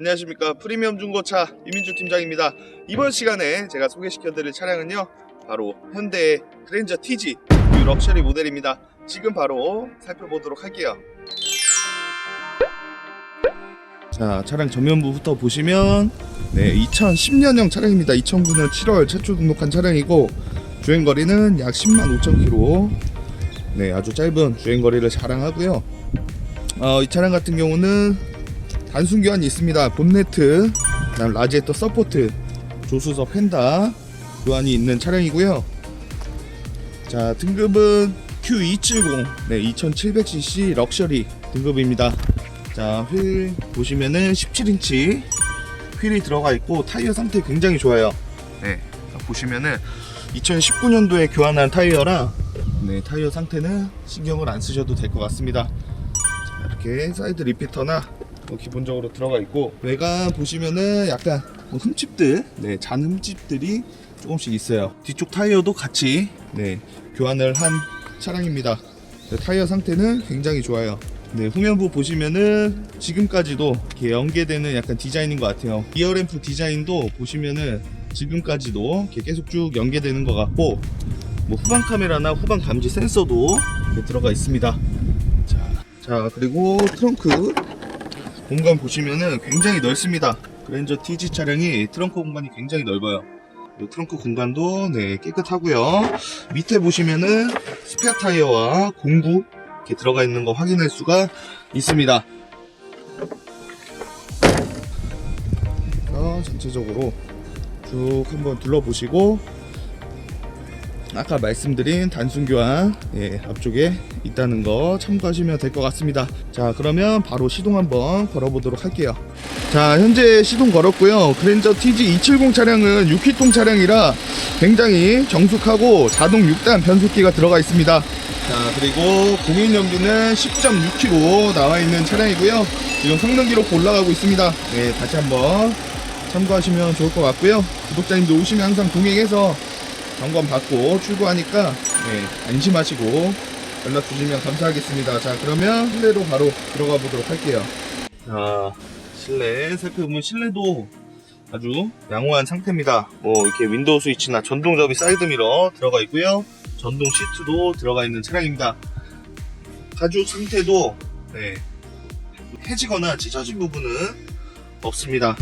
안녕하십니까. 프리미엄 중고차 이민주 팀장입니다. 이번 시간에 제가 소개시켜드릴 차량은요 바로 현대의 그랜저 TG 뉴 럭셔리 모델입니다. 지금 바로 살펴보도록 할게요. 자 차량 전면부부터 보시면 네 2010년형 차량입니다. 2009년 7월 최초 등록한 차량이고 주행거리는 약 10만 5천 킬로. 네 아주 짧은 주행거리를 자랑하고요. 어, 이 차량 같은 경우는 단순 교환이 있습니다. 본네트, 그다음 라지에터 서포트, 조수석 펜다 교환이 있는 차량이고요. 자 등급은 Q270, 네 2700cc 럭셔리 등급입니다. 자 휠 보시면은 17인치 휠이 들어가 있고 타이어 상태 굉장히 좋아요. 네 보시면은 2019년도에 교환한 타이어라 네 타이어 상태는 신경을 안 쓰셔도 될 것 같습니다. 이렇게 사이드 리피터나 뭐 기본적으로 들어가 있고 외관 보시면은 약간 뭐 흠집들 네, 잔 흠집들이 조금씩 있어요. 뒤쪽 타이어도 같이 네, 교환을 한 차량입니다. 네, 타이어 상태는 굉장히 좋아요. 네, 후면부 보시면은 지금까지도 이렇게 연계되는 약간 디자인인 것 같아요. 리어램프 디자인도 보시면은 지금까지도 이렇게 계속 쭉 연계되는 것 같고 뭐 후방 카메라나 후방 감지 센서도 이렇게 들어가 있습니다. 자 그리고 트렁크 공간 보시면은 굉장히 넓습니다. 그랜저 TG 차량이 트렁크 공간이 굉장히 넓어요. 이 트렁크 공간도 네 깨끗하고요. 밑에 보시면은 스페어 타이어와 공구 이렇게 들어가 있는 거 확인할 수가 있습니다. 어, 전체적으로 쭉 한번 둘러보시고 아까 말씀드린 단순 교환 예, 앞쪽에 있다는 거 참고하시면 될 것 같습니다. 자, 그러면 바로 시동 한번 걸어보도록 할게요. 자, 현재 시동 걸었고요. 그랜저 TG 270 차량은 6기통 차량이라 굉장히 정숙하고 자동 6단 변속기가 들어가 있습니다. 자, 그리고 공인 연비는 10.6km 나와 있는 차량이고요. 지금 성능 기록 올라가고 있습니다. 네, 다시 한번 참고하시면 좋을 것 같고요. 구독자님도 오시면 항상 동행해서 점검 받고 출고하니까 네, 안심하시고 연락 주시면 감사하겠습니다. 자 그러면 실내로 바로 들어가 보도록 할게요. 자 실내 살펴보면 실내도 아주 양호한 상태입니다. 뭐 이렇게 윈도우 스위치나 전동 접이 사이드 미러 들어가 있고요. 전동 시트도 들어가 있는 차량입니다. 가죽 상태도 네, 해지거나 찢어진 부분은 없습니다.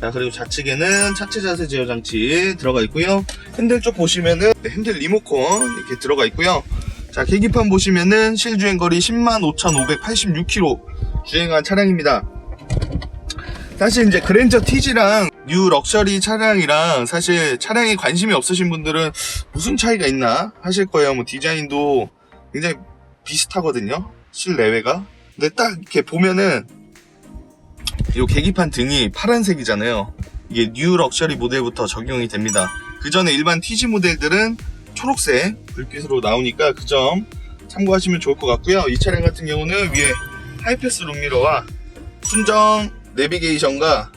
자 그리고 좌측에는 차체 자세 제어 장치 들어가 있고요. 핸들 쪽 보시면은 핸들 리모컨 이렇게 들어가 있고요. 자 계기판 보시면은 실주행 거리 105,586km 주행한 차량입니다. 사실 이제 그랜저 TG랑 뉴 럭셔리 차량이랑 사실 차량에 관심이 없으신 분들은 무슨 차이가 있나 하실 거예요. 뭐 디자인도 굉장히 비슷하거든요. 실내외가. 근데 딱 이렇게 보면은 이 계기판 등이 파란색이잖아요. 이게 뉴 럭셔리 모델부터 적용이 됩니다. 그 전에 일반 TG 모델들은 초록색 불빛으로 나오니까 그 점 참고하시면 좋을 것 같고요. 이 차량 같은 경우는 위에 하이패스 룸미러와 순정 내비게이션과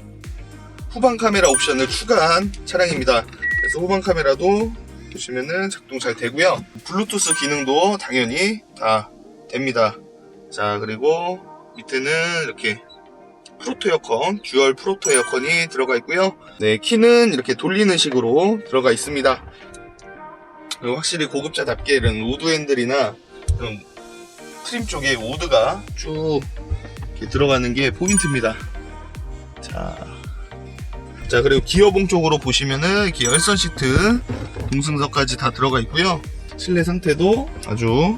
후방 카메라 옵션을 추가한 차량입니다. 그래서 후방 카메라도 보시면은 작동 잘 되고요. 블루투스 기능도 당연히 다 됩니다. 자 그리고 밑에는 이렇게 프로토 에어컨, 듀얼 프로토 에어컨이 들어가 있고요. 네, 키는 이렇게 돌리는 식으로 들어가 있습니다. 확실히 고급차답게 이런 우드 핸들이나 이런 트림 쪽에 우드가 쭉 들어가는 게 포인트입니다. 자, 자 그리고 기어봉 쪽으로 보시면은 이렇게 열선 시트, 동승석까지 다 들어가 있고요. 실내 상태도 아주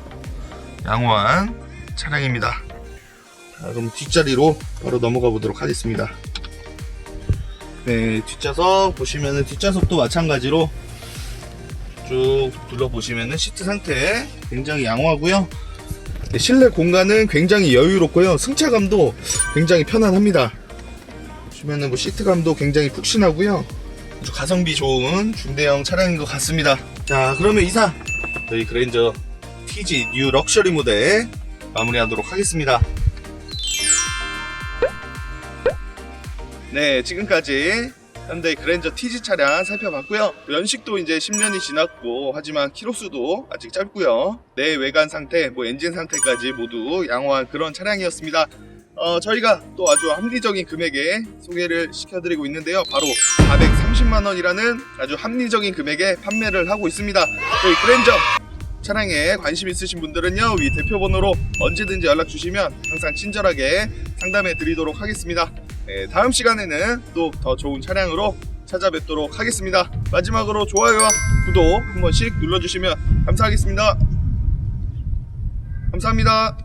양호한 차량입니다. 자, 그럼 뒷자리로 바로 넘어가 보도록 하겠습니다. 네, 뒷좌석 보시면은 뒷좌석도 마찬가지로 쭉 둘러보시면은 시트 상태 굉장히 양호하고요. 네, 실내 공간은 굉장히 여유롭고요. 승차감도 굉장히 편안합니다. 보시면은 뭐 시트감도 굉장히 푹신하고요. 아주 가성비 좋은 중대형 차량인 것 같습니다. 자, 그러면 이상 저희 그랜저 TG 뉴 럭셔리 모델 마무리하도록 하겠습니다. 네, 지금까지 현대 그랜저 TG 차량 살펴봤고요. 연식도 이제 10년이 지났고 하지만 키로수도 아직 짧고요. 내 외관 상태, 뭐 엔진 상태까지 모두 양호한 그런 차량이었습니다. 어, 저희가 또 아주 합리적인 금액에 소개를 시켜드리고 있는데요. 바로 430만 원이라는 아주 합리적인 금액에 판매를 하고 있습니다. 저희 그랜저 차량에 관심 있으신 분들은요 위 대표 번호로 언제든지 연락 주시면 항상 친절하게 상담해 드리도록 하겠습니다. 네, 다음 시간에는 또 더 좋은 차량으로 찾아뵙도록 하겠습니다. 마지막으로 좋아요와 구독 한 번씩 눌러주시면 감사하겠습니다. 감사합니다.